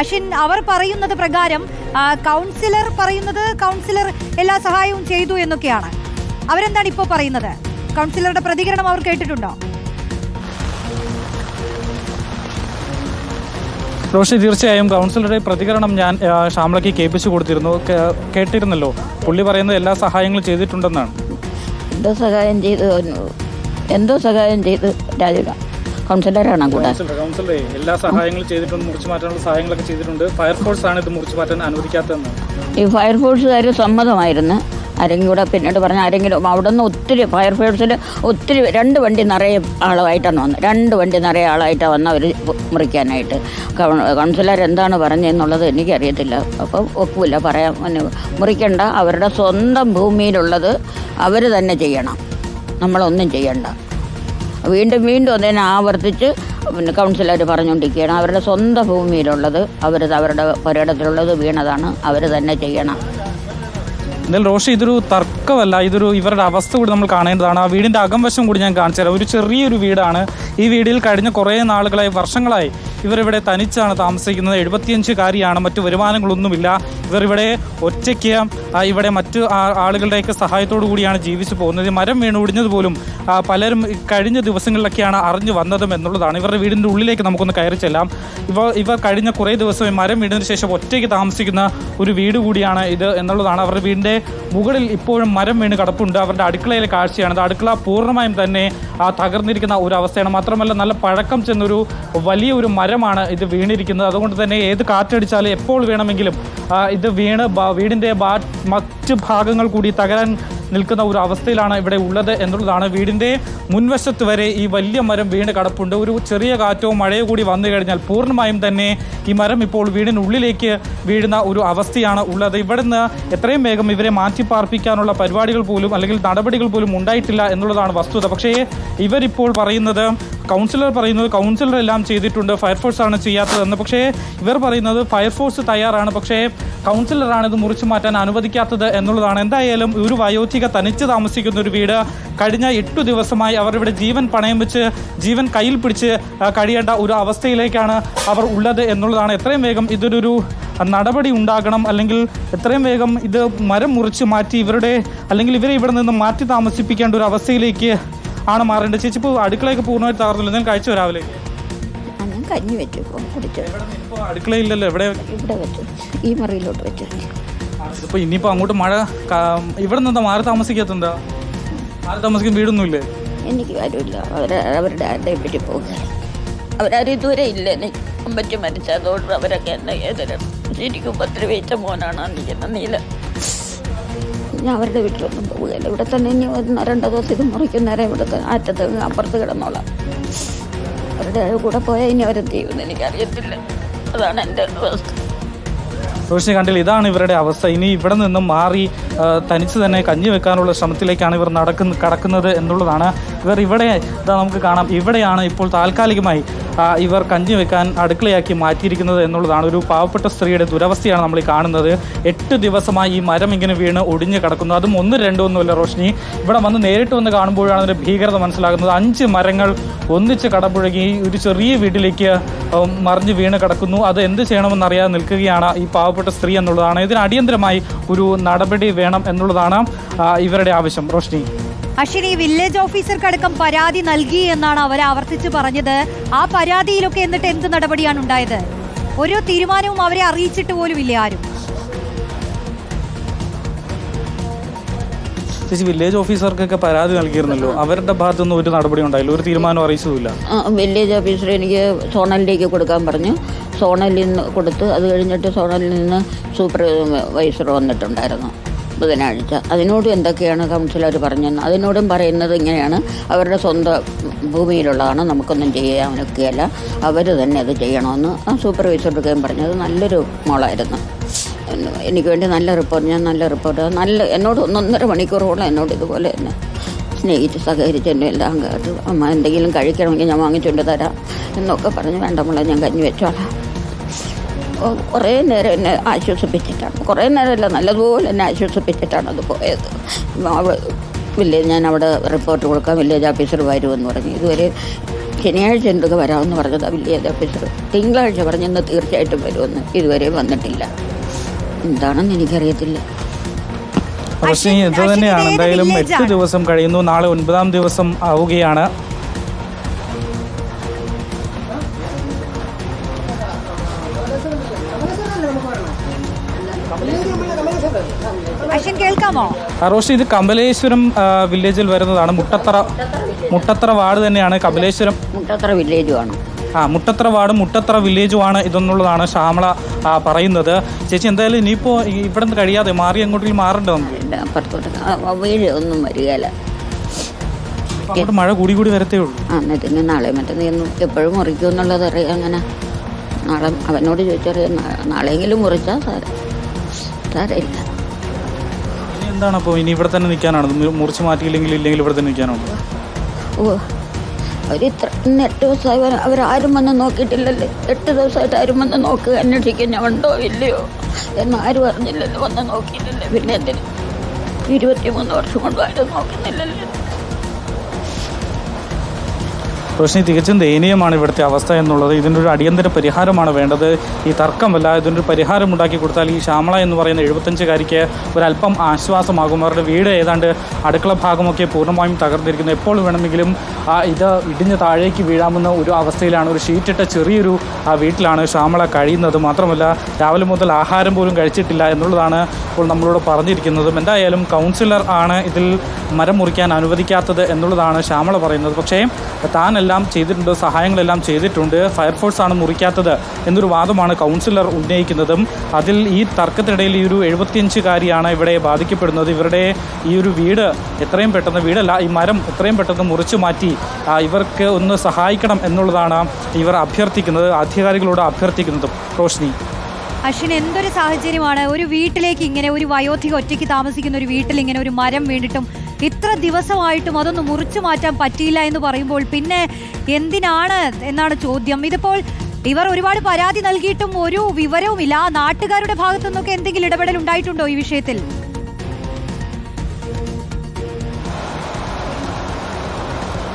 അഷിൻ അവർ പറയുന്നത് പ്രകാരം കൗൺസിലർ പറയുന്നത് കൗൺസിലർ എല്ലാ സഹായവും ചെയ്തു എന്നൊക്കെയാണ്. അവരെന്താണ് ഇപ്പോൾ പറയുന്നത്? കൗൺസിലറുടെ പ്രതികരണം അവർ കേട്ടിട്ടുണ്ടോ? റോഷി തീർച്ചയായും കൗൺസിലറുടെ പ്രതികരണം ഞാൻ ഷാംളയ്ക്ക് ശ്യാമളയ്ക്ക് കേൾപ്പിച്ചു കൊടുത്തിരുന്നു. കേട്ടിരുന്നല്ലോ. പുള്ളി പറയുന്നത് എല്ലാ സഹായങ്ങളും ചെയ്തിട്ടുണ്ടെന്നാണ്. എന്തോ സഹായം ചെയ്തു എന്തോ സഹായം ചെയ്തു രാജുല കൗൺസിലറാണ് കൂടെ. കൗൺസിലർ കൗൺസിലറെ എല്ലാ സഹായങ്ങളും ചെയ്തിട്ടുണ്ട് മുറിച്ചു മാറ്റാനുള്ള സഹായങ്ങളൊക്കെ ചെയ്തിട്ടുണ്ട്. ഫയർഫോഴ്സ് ആണ് ഇത് മുറിച്ചു മാറ്റാൻ അനുവദിക്കാത്തതെന്ന്. ഈ ഫയർഫോഴ്സുകാർ സമ്മതമായിരുന്നു. ആരെങ്കിലും കൂടെ പിന്നീട് പറഞ്ഞ ആരെങ്കിലും അവിടെ നിന്ന് ഒത്തിരി ഫയർഫോഴ്സിൽ ഒത്തിരി രണ്ട് വണ്ടി നിറയെ ആളായിട്ടാണ് വന്നത് രണ്ട് വണ്ടി നിറയെ ആളായിട്ടാണ് വന്ന അവർ മുറിക്കാനായിട്ട്. കൗൺസിലർ എന്താണ് പറഞ്ഞതെന്നുള്ളത് എനിക്കറിയത്തില്ല. അപ്പം ഒക്കില്ല പറയാൻ മുറിക്കണ്ട അവരുടെ സ്വന്തം ഭൂമിയിലുള്ളത് അവർ തന്നെ ചെയ്യണം. നമ്മളൊന്നും ചെയ്യണ്ട. വീണ്ടും വീണ്ടും അതിനെ ആവർത്തിച്ച് പിന്നെ കൗൺസിലർ പറഞ്ഞുകൊണ്ടിരിക്കുകയാണ്. അവരുടെ സ്വന്തം ഭൂമിയിലുള്ളത് അവർ അവരുടെ പുരയിടത്തിലുള്ളത് വീണതാണ് അവർ തന്നെ ചെയ്യണം. എന്തായാലും റോഷി ഇതൊരു തർക്കമല്ല. ഇതൊരു ഇവരുടെ അവസ്ഥ കൂടി നമ്മൾ കാണേണ്ടതാണ്. ആ വീടിന്റെ അകംവശം കൂടി ഞാൻ കാണിച്ചു തരാം ഒരു ചെറിയൊരു വീടാണ് ഈ വീടിൽ കഴിഞ്ഞ കുറേ നാളുകളായി വർഷങ്ങളായി ഇവരിവിടെ തനിച്ചാണ് താമസിക്കുന്നത്. എഴുപത്തിയഞ്ചുകാരിയാണ്. മറ്റു വരുമാനങ്ങളൊന്നുമില്ല. ഇവരിവിടെ ഒറ്റയ്ക്ക് ഇവിടെ മറ്റ് ആളുകളുടെയൊക്കെ സഹായത്തോടു കൂടിയാണ് ജീവിച്ചു പോകുന്നത്. മരം വീണ് ഒടിഞ്ഞത് പോലും പലരും കഴിഞ്ഞ ദിവസങ്ങളിലൊക്കെയാണ് അറിഞ്ഞു വന്നതും എന്നുള്ളതാണ്. ഇവരുടെ വീടിന്റെ ഉള്ളിലേക്ക് നമുക്കൊന്ന് കയറി ചെല്ലാം. ഇവ ഇവർ കഴിഞ്ഞ കുറേ ദിവസം മരം വീണതിന് ശേഷം ഒറ്റയ്ക്ക് താമസിക്കുന്ന ഒരു വീട് കൂടിയാണ് ഇത് എന്നുള്ളതാണ്. അവരുടെ വീടിന്റെ മുകളിൽ ഇപ്പോഴും മരം വീണ് കിടപ്പുണ്ട്. അവരുടെ അടുക്കളയിലെ കാഴ്ചയാണ് അടുക്കള പൂർണമായും തന്നെ തകർന്നിരിക്കുന്ന ഒരു അവസ്ഥയാണ്. മാത്രമല്ല നല്ല പഴക്കം ചെന്നൊരു വലിയ ഒരു മരമാണ് ഇത് വീണിരിക്കുന്നത്. അതുകൊണ്ട് തന്നെ ഏത് കാറ്റടിച്ചാലും എപ്പോൾ വേണമെങ്കിലും ഇത് വീണ് വീടിന്റെ മറ്റ് ഭാഗങ്ങൾ കൂടി തകരാൻ നിൽക്കുന്ന ഒരു അവസ്ഥയിലാണ് ഇവിടെ ഉള്ളത് എന്നുള്ളതാണ് വീടിന്റെ മുൻവശത്ത് വരെ ഈ വലിയ മരം വീണ് കടപ്പുണ്ട്. ഒരു ചെറിയ കാറ്റോ മഴയോ കൂടി വന്നു കഴിഞ്ഞാൽ പൂർണമായും തന്നെ ഈ മരം ഇപ്പോൾ വീടിനുള്ളിലേക്ക് വീഴുന്ന ഒരു അവസ്ഥയാണ് ഉള്ളത്. ഇവിടുന്ന് എത്രയും വേഗം ഇവരെ മാറ്റി പാർപ്പിക്കാനുള്ള പരിപാടികൾ പോലും അല്ലെങ്കിൽ നടപടികൾ പോലും ഉണ്ടായിട്ടില്ല എന്നുള്ളതാണ് വസ്തുത. പക്ഷേ ഇവരിപ്പോൾ പറയുന്നത് കൗൺസിലർ പറയുന്നത് കൗൺസിലർ എല്ലാം ചെയ്തിട്ടുണ്ട് ഫയർഫോഴ്സ് ആണ് ചെയ്യാത്തതെന്ന്. പക്ഷേ ഇവർ പറയുന്നത് ഫയർഫോഴ്സ് തയ്യാറാണ്. പക്ഷേ കൗൺസിലറാണ് ഇത് മുറിച്ചു മാറ്റാൻ അനുവദിക്കാത്തത് എന്നുള്ളതാണ്. എന്തായാലും ഒരു വയോധിക തനിച്ച് താമസിക്കുന്ന ഒരു വീട് കഴിഞ്ഞ എട്ടു ദിവസമായി അവർ ഇവിടെ ജീവൻ പണയം വെച്ച് ജീവൻ കയ്യിൽ പിടിച്ച് കഴിയേണ്ട ഒരു അവസ്ഥയിലേക്കാണ് അവർ ഉള്ളത് എന്നുള്ളതാണ്. എത്രയും വേഗം ഇതൊരു നടപടി ഉണ്ടാകണം. അല്ലെങ്കിൽ എത്രയും വേഗം ഇത് മരം മുറിച്ച് മാറ്റി ഇവരുടെ അല്ലെങ്കിൽ ഇവരെ ഇവിടെ നിന്ന് മാറ്റി താമസിപ്പിക്കേണ്ട ഒരു അവസ്ഥയിലേക്ക് ആണ് മാറേണ്ടത്. ചേച്ചി ഇപ്പോൾ അടുക്കളയൊക്കെ പൂർണമായിട്ട് തകർന്നില്ല? ഞാൻ കഴിച്ചു രാവിലെ? ഞാൻ കഞ്ഞി വെച്ചു കുടിച്ചു. ഇപ്പോൾ അടുക്കളയില്ലല്ലോ എവിടെ? ഇവിടെ വെച്ചു. ഈ മുറിയിലോട്ട് വെച്ചു. ഇപ്പോൾ ഇനിയിപ്പോൾ അങ്ങോട്ട് മഴ ഇവിടെ നിന്ന് മാറി താമസിക്കാത്തെന്താ മാറി താമസിക്കുന്ന വീടൊന്നുമില്ലേ? എനിക്ക് കാര്യമില്ല. അവരെ അവരുടെ ആരുടെയും പറ്റി പോകുക. അവരാരും ഇതുവരെ ഇല്ല. എനിക്ക് അമ്പറ്റി മരിച്ചതുകൊണ്ട് അവരൊക്കെ എന്നെ ഏതൊരു ശരിക്കും ഉപദ്രവിച്ച മോനാണ്. നിൽക്കുന്ന നീല. ഞാൻ അവരുടെ വീട്ടിലൊന്നും പോവുകയില്ല ഇവിടെ തന്നെ ഇനി ഒന്ന് രണ്ടോ ദിവസം ഇത് മുറിക്കുന്നേരം ഇവിടുത്തെ അറ്റത്ത് അപ്പുറത്ത് കിടന്നോളാം. അവരുടെ കൂടെ പോയാൽ ഇനി അവരെന്ത് ചെയ്യുമെന്ന് എനിക്കറിയത്തില്ല. അതാണ് എന്റെ അവസ്ഥ. റോഷിനി കണ്ടില്ല. ഇതാണ് ഇവരുടെ അവസ്ഥ. ഇനി ഇവിടെ നിന്നും മാറി തനിച്ച് തന്നെ കഞ്ഞി വെക്കാനുള്ള ശ്രമത്തിലേക്കാണ് ഇവർ നടക്കുന്ന കടക്കുന്നത് എന്നുള്ളതാണ്. ഇവർ ഇവിടെ ഇതാ നമുക്ക് കാണാം. ഇവിടെയാണ് ഇപ്പോൾ താൽക്കാലികമായി ഇവർ കഞ്ഞി വെക്കാൻ അടുക്കളയാക്കി മാറ്റിയിരിക്കുന്നത് എന്നുള്ളതാണ്. ഒരു പാവപ്പെട്ട സ്ത്രീയുടെ ദുരവസ്ഥയാണ് നമ്മൾ ഈ കാണുന്നത്. എട്ട് ദിവസമായി ഈ മരം ഇങ്ങനെ വീണ് ഒടിഞ്ഞു കിടക്കുന്നു. അതും ഒന്ന് രണ്ടോ ഒന്നുമില്ല റോഷിനി. ഇവിടെ വന്ന് നേരിട്ട് വന്ന് കാണുമ്പോഴാണ് അതിന്റെ ഭീകരത മനസ്സിലാകുന്നത്. അഞ്ച് മരങ്ങൾ ഒന്നിച്ച് കടപുഴകി ഒരു ചെറിയ വീട്ടിലേക്ക് മറിഞ്ഞ് വീണ് കിടക്കുന്നു. അത് എന്ത് ചെയ്യണമെന്ന് അറിയാതെ നിൽക്കുകയാണ് ഈ പാവപ്പെട്ട സ്ത്രീ എന്നുള്ളതാണ്. ഇതിന് അടിയന്തരമായി ഒരു നടപടി വേണം എന്നുള്ളതാണ് ഇവരുടെ ആവശ്യം. റോഷ്നി. അശ്വിനി വില്ലേജ് ഓഫീസർക്കടക്കം പരാതി നൽകി എന്നാണ് അവർ ആവർത്തിച്ച് പറഞ്ഞത്. ആ പരാതിയിലൊക്കെ എന്നിട്ട് എന്ത് നടപടിയാണ് ഉണ്ടായത്? ഓരോ തീരുമാനവും അവരെ അറിയിച്ചിട്ട് പോലും ഇല്ല ആരും. ചേച്ചി വില്ലേജ് ഓഫീസർക്കൊക്കെ പരാതി നൽകിയിരുന്നല്ലോ. അവരുടെ ഭാഗത്തുനിന്ന് ഒരു നടപടി ഉണ്ടായില്ല. ഒരു തീരുമാനം അറിയിച്ചതുമില്ല. ആ, വില്ലേജ് ഓഫീസർ എനിക്ക് സോണലിലേക്ക് കൊടുക്കാൻ പറഞ്ഞു. സോണലിൽ നിന്ന് കൊടുത്ത് അത് കഴിഞ്ഞിട്ട് സോണലിൽ നിന്ന് സൂപ്പർവൈസർ വന്നിട്ടുണ്ടായിരുന്നു. ബുധനാഴ്ച. അതിനോടും എന്തൊക്കെയാണ് കൗൺസിലർ പറഞ്ഞത് അതിനോടും പറയുന്നത് ഇങ്ങനെയാണ്. അവരുടെ സ്വന്തം ഭൂമിയിലുള്ളതാണ്. നമുക്കൊന്നും ചെയ്യാനൊക്കെയല്ല. അവർ തന്നെ അത് ചെയ്യണമെന്ന് ആ സൂപ്പർവൈസറുടെയും പറഞ്ഞത് നല്ലൊരു മോളായിരുന്നു. എനിക്ക് വേണ്ടി നല്ല റിപ്പോർട്ട് ഞാൻ നല്ല റിപ്പോർട്ട് നല്ല എന്നോട് ഒന്നൊന്നര മണിക്കൂറോളം എന്നോട് ഇതുപോലെ തന്നെ സ്നേഹിച്ച് സഹകരിച്ച് എന്നെ എല്ലാം കേട്ടു അമ്മ എന്തെങ്കിലും കഴിക്കണമെങ്കിൽ ഞാൻ വാങ്ങിച്ചുകൊണ്ട് തരാം. എന്നൊക്കെ പറഞ്ഞ് വേണ്ട മോളെ ഞാൻ കഞ്ഞി വെച്ചോളാം. കുറേ നേരം എന്നെ ആശ്വസിപ്പിച്ചിട്ടാണ്. കുറേ നേരമല്ല നല്ലതുപോലെ എന്നെ ആശ്വസിപ്പിച്ചിട്ടാണ് അത് പോയത്. വില്ലേജ് ഞാൻ അവിടെ റിപ്പോർട്ട് കൊടുക്കാം വില്ലേജ് ഓഫീസർ വരുമെന്ന് പറഞ്ഞു. ഇതുവരെ ശനിയാഴ്ച എന്തൊക്കെ വരാമെന്ന് പറഞ്ഞതാ വില്ലേജ് ഓഫീസർ തിങ്കളാഴ്ച പറഞ്ഞെന്ന് തീർച്ചയായിട്ടും വരുമെന്ന് ഇതുവരെ വന്നിട്ടില്ല. എന്താണെന്ന് എനിക്കറിയത്തില്ല. പക്ഷേ ഇത് തന്നെയാണ്. എന്തായാലും എട്ട് ദിവസം കഴിയുന്നു. നാളെ ഒൻപതാം ദിവസം ആവുകയാണ്. കേൾക്കാമോ? ആ, റോഷി ഇത് കമലേശ്വരം വില്ലേജിൽ വരുന്നതാണ്. മുട്ടത്തറ മുട്ടത്തറ വാർഡ് തന്നെയാണ് കമലേശ്വരം. മുട്ടത്തറ വില്ലേജുമാണ് ആ മുട്ടത്തറ വാർഡ് മുട്ടത്തറ വില്ലേജുമാണ് ഇതെന്നുള്ളതാണ് ശ്യാമള ആ, പറയുന്നത്. ചേച്ചി എന്തായാലും ഇനിയിപ്പോൾ ഇവിടെ നിന്ന് കഴിയാതെ മാറി അങ്ങോട്ടേക്ക് മാറണ്ടോ നമുക്ക് എന്റെ അപ്പുറത്തോട്ട് ആ, വീട് ഒന്നും വരികയില്ല. അപ്പൊ അങ്ങോട്ട് മഴ കൂടി കൂടി വരത്തേ ഉള്ളൂ. ആ എന്നിട്ട് ഇനി നാളെ മറ്റേ എപ്പോഴും മുറിക്കും എന്നുള്ളത് അറിയാം അങ്ങനെ. നാളെ അവനോട് ചോദിച്ചറിയാം നാളെയെങ്കിലും മുറിച്ചാൽ സാര സാരമില്ല. ഇനി എന്താണ് അപ്പോൾ ഇനി ഇവിടെ തന്നെ നിൽക്കാനാണ്? മുറിച്ച് മാറ്റിയില്ലെങ്കിൽ ഇല്ലെങ്കിൽ ഇവിടെ തന്നെ നിൽക്കാനാണോ ഓ അവർ ഇത്ര എട്ട് ദിവസമായി അവരാരും വന്ന് നോക്കിയിട്ടില്ലല്ലേ? എട്ട് ദിവസമായിട്ട് ആരും വന്ന് നോക്കുക ഞാൻ ഉണ്ടോ ഇല്ലയോ? എന്ന് ആരും അറിഞ്ഞില്ലല്ലോ വന്ന് നോക്കിയില്ലല്ലേ. പിന്നെ എന്തിന്? ഇരുപത്തിമൂന്ന് വർഷം കൊണ്ട് ആരും നോക്കുന്നില്ലല്ലോ. റോഷിനി തികച്ചും ദയനീയമാണ് ഇവിടുത്തെ അവസ്ഥ എന്നുള്ളത്. ഇതിന്റെ ഒരു അടിയന്തര പരിഹാരമാണ് വേണ്ടത്. ഈ തർക്കമല്ല ഇതിന്റെ ഒരു പരിഹാരം ഉണ്ടാക്കി കൊടുത്താൽ ഈ ശ്യാമള എന്ന് പറയുന്ന എഴുപത്തഞ്ചുകാരിക്ക് ഒരല്പം ആശ്വാസമാകും. അവരുടെ വീട് ഏതാണ്ട് അടുക്കള ഭാഗമൊക്കെ പൂർണമായും തകർന്നിരിക്കുന്നു. എപ്പോൾ വേണമെങ്കിലും ഇത് ഇടിഞ്ഞ് താഴേക്ക് വീഴാമെന്ന ഒരു അവസ്ഥയിലാണ് ഒരു ഷീറ്റിട്ട ചെറിയൊരു ആ വീട്ടിലാണ് ശ്യാമള കഴിയുന്നത്. മാത്രമല്ല രാവിലെ മുതൽ ആഹാരം പോലും കഴിച്ചിട്ടില്ല എന്നുള്ളതാണ് ഇപ്പോൾ നമ്മളോട് പറഞ്ഞിരിക്കുന്നതും. എന്തായാലും കൗൺസിലർ ആണ് ഇതിൽ മരം മുറിക്കാൻ അനുവദിക്കാത്തത് എന്നുള്ളതാണ് ശ്യാമള പറയുന്നത്. പക്ഷേ താനെല്ലാം ചെയ്തിട്ടുണ്ട് സഹായങ്ങളെല്ലാം ചെയ്തിട്ടുണ്ട്. ഫയർഫോഴ്സ് ആണ് മുറിക്കാത്തത് എന്നൊരു വാദമാണ് കൗൺസിലർ ഉന്നയിക്കുന്നതും. അതിൽ ഈ തർക്കത്തിനിടയിൽ ഈ ഒരു എഴുപത്തിയഞ്ചുകാരിയാണ് ഇവിടെ ബാധിക്കപ്പെടുന്നത്. ഇവരുടെ ഈ ഒരു വീട് എത്രയും പെട്ടെന്ന് വീടല്ല ഈ മരം എത്രയും പെട്ടെന്ന് മുറിച്ചു മാറ്റി ഇവർക്ക് ഒന്ന് സഹായിക്കണം എന്നുള്ളതാണ് ഇവർ അഭ്യർത്ഥിക്കുന്നത് അധികാരികളോട് അഭ്യർത്ഥിക്കുന്നതും. റോഷ്നി. അശ്വിൻ എന്തൊരു സാഹചര്യമാണ്? ഒരു വീട്ടിലേക്ക് ഇങ്ങനെ ഒരു വയോധിക ഒറ്റയ്ക്ക് താമസിക്കുന്ന ഒരു വീട്ടിൽ ഇങ്ങനെ ഒരു മരം വീണിട്ടും ഇത്ര ദിവസമായിട്ടും അതൊന്ന് മുറിച്ചു മാറ്റാൻ പറ്റിയില്ല എന്ന് പറയുമ്പോൾ പിന്നെ എന്തിനാണ് എന്നാണ് ചോദ്യം. ഇതിപ്പോൾ ഇവർ ഒരുപാട് പരാതി നൽകിയിട്ടും ഒരു വിവരവുമില്ല. നാട്ടുകാരുടെ ഭാഗത്തു നിന്നൊക്കെ എന്തെങ്കിലും ഇടപെടൽ ഉണ്ടായിട്ടുണ്ടോ ഈ വിഷയത്തിൽ?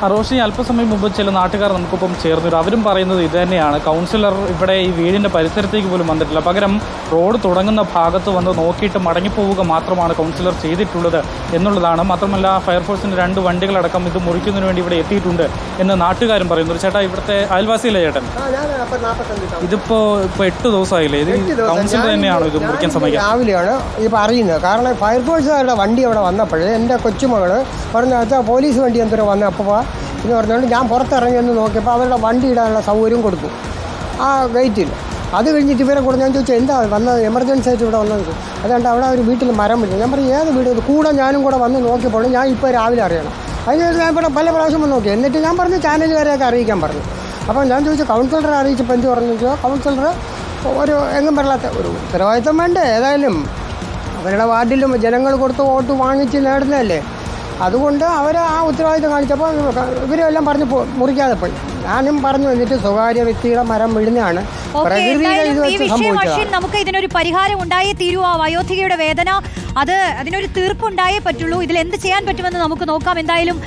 റോഷിനി അല്പസമയം മുമ്പ് ചില നാട്ടുകാർ നമുക്കൊപ്പം ചേർന്നു അവരും പറയുന്നത് ഇത് തന്നെയാണ്. കൗൺസിലർ ഇവിടെ ഈ വീടിന്റെ പരിസരത്തേക്ക് പോലും വന്നിട്ടില്ല. പകരം റോഡ് തുടങ്ങുന്ന ഭാഗത്ത് വന്ന് നോക്കിയിട്ട് മടങ്ങിപ്പോവുക മാത്രമാണ് കൗൺസിലർ ചെയ്തിട്ടുള്ളത് എന്നുള്ളതാണ്. മാത്രമല്ല ഫയർഫോഴ്സിന്റെ രണ്ട് വണ്ടികളടക്കം ഇത് മുറിക്കുന്നതിന് വേണ്ടി ഇവിടെ എത്തിയിട്ടുണ്ട് എന്ന് നാട്ടുകാരും പറയുന്നു. ചേട്ടാ ഇവിടുത്തെ അയൽവാസിയിലെ ചേട്ടൻ? ആ, ഞാൻ അപ്പൊ നാപ്പത്തഞ്ച് ദിവസം. ഇതിപ്പോ ഇപ്പൊ എട്ട് ദിവസമായില്ലേ? ഇത് കൗൺസിലർ തന്നെയാണോ ഇത് മുറിക്കാൻ സമയം രാവിലെയാണ് ഇപ്പൊ അറിയുന്നത് കാരണം ഫയർഫോഴ്സുകാരുടെ വണ്ടി അവിടെ വന്നപ്പോഴേ എന്റെ കൊച്ചുമകൾ പറഞ്ഞ വെച്ചാൽ പോലീസ് വണ്ടി എന്തോ വന്ന അപ്പോൾ എന്ന് പറഞ്ഞുകൊണ്ട് ഞാൻ പുറത്തിറങ്ങി ഒന്ന് നോക്കിയപ്പോൾ അവരുടെ വണ്ടി ഇടാനുള്ള സൗകര്യം കൊടുത്തു. ആ ഗേറ്റിൽ. അത് കഴിഞ്ഞിട്ട് ഇവരെ കൂടെ ഞാൻ ചോദിച്ചു എന്താ വന്നത്? എമർജൻസി ആയിട്ട് ഇവിടെ വന്നത്? അതുകൊണ്ട് അവിടെ ഒരു വീട്ടിൽ മരം വിളിച്ചു ഞാൻ പറഞ്ഞു ഏത് വീട്? കൂടെ ഞാനും കൂടെ വന്ന് നോക്കിയപ്പോൾ ഞാൻ ഇപ്പോൾ രാവിലെ അറിയണം. അതിന് ഞാൻ ഇവിടെ പല പ്രാവശ്യം വന്ന് നോക്കി. എന്നിട്ട് ഞാൻ പറഞ്ഞു ചാനലുകാരെയൊക്കെ അറിയിക്കാൻ പറഞ്ഞു. അപ്പോൾ ഞാൻ ചോദിച്ചു കൗൺസിലറെ അറിയിച്ചപ്പോൾ എന്ത് പറഞ്ഞു? കൗൺസിലർ ഒരു എങ്ങും പറയാത്ത ഒരു ഉത്തരവാദിത്തം വേണ്ടേ? ഏതായാലും അവരുടെ വാർഡിലും ജനങ്ങൾ കൊടുത്ത് വോട്ട് വാങ്ങിച്ച് നേടുന്നതല്ലേ? അതുകൊണ്ട് അവർ ആ ഉത്തരവാദിത്വം കാണിച്ചപ്പോൾ ഇവരെല്ലാം പറഞ്ഞു മുറിക്കാതെ പോയി. ഞാനും പറഞ്ഞു എന്നിട്ട് സ്വകാര്യ വ്യക്തിയുടെ മരം വീഴുന്നതാണ്. നമുക്ക് ഇതിനൊരു പരിഹാരം ഉണ്ടായേ തീരൂ. ആ വയോധികയുടെ വേദന അത് അതിനൊരു തീർപ്പുണ്ടായേ പറ്റുള്ളൂ. ഇതിൽ എന്ത് ചെയ്യാൻ പറ്റുമെന്ന് നമുക്ക് നോക്കാം. എന്തായാലും